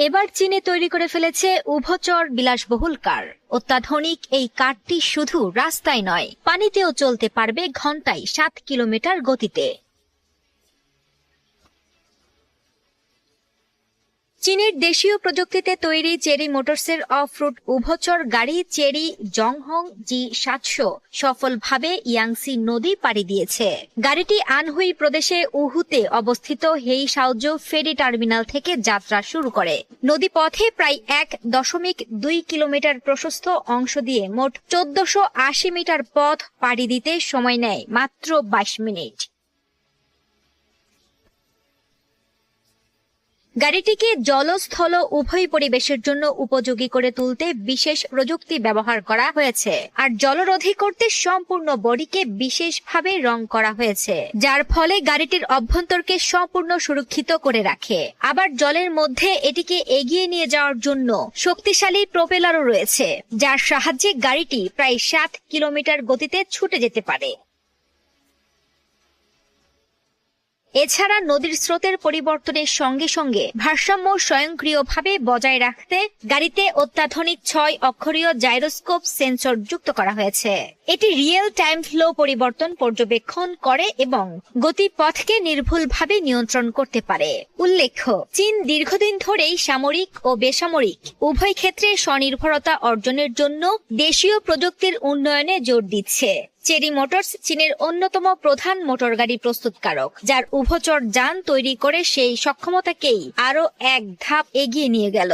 এবার চীনে তৈরি করে ফেলেছে উভচর বিলাসবহুল কার। অত্যাধুনিক এই কারটি শুধু রাস্তায় নয়, পানিতেও চলতে পারবে ঘন্টায় সাত কিলোমিটার গতিতে। চীনের দেশীয় প্রযুক্তিতে তৈরি চেরি মোটরসের অফ রুট উভচর গাড়ি চেরি জংহং জি সাতশো সফলভাবে ইয়াংসি নদী পাড়ি দিয়েছে। গাড়িটি আনহুই প্রদেশে উহুতে অবস্থিত হেই সাউজ ফেরি টার্মিনাল থেকে যাত্রা শুরু করে। নদীপথে প্রায় এক দশমিক দুই কিলোমিটার প্রশস্ত অংশ দিয়ে মোট চোদ্দশো আশি মিটার পথ পাড়ি দিতে সময় নেয় মাত্র বাইশ মিনিট। গাড়িটিকে জলস্থল উভয় পরিবেশের জন্য উপযোগী করে তুলতে বিশেষ প্রযুক্তি ব্যবহার করা হয়েছে। আর জলরোধী করতে সম্পূর্ণ বডিকে বিশেষভাবে রং করা হয়েছে, যার ফলে গাড়িটির অভ্যন্তরকে সম্পূর্ণ সুরক্ষিত করে রাখে। আবার জলের মধ্যে এটিকে এগিয়ে নিয়ে যাওয়ার জন্য শক্তিশালী প্রোপেলারও রয়েছে, যার সাহায্যে গাড়িটি প্রায় সাত কিলোমিটার গতিতে ছুটে যেতে পারে। এছাড়া নদীর স্রোতের পরিবর্তনের সঙ্গে সঙ্গে ভারসাম্য স্বয়ংক্রিয়ভাবে বজায় রাখতে গাড়িতে অত্যাধুনিক ছয় অক্ষরীয় জাইরোস্কোপ সেন্সর যুক্ত করা হয়েছে। এটি রিয়েল টাইম ফ্লো পরিবর্তন পর্যবেক্ষণ করে এবং গতিপথকে নির্ভুলভাবে নিয়ন্ত্রণ করতে পারে। উল্লেখ্য, চীন দীর্ঘদিন ধরেই সামরিক ও বেসামরিক উভয় ক্ষেত্রে স্বনির্ভরতা অর্জনের জন্য দেশীয় প্রযুক্তির উন্নয়নে জোর দিচ্ছে। চেরি মোটরস চীনের অন্যতম প্রধান মোটর গাড়ি প্রস্তুতকারক, যার উভচর যান তৈরি করে সেই সক্ষমতাকেই আরও এক ধাপ এগিয়ে নিয়ে গেল।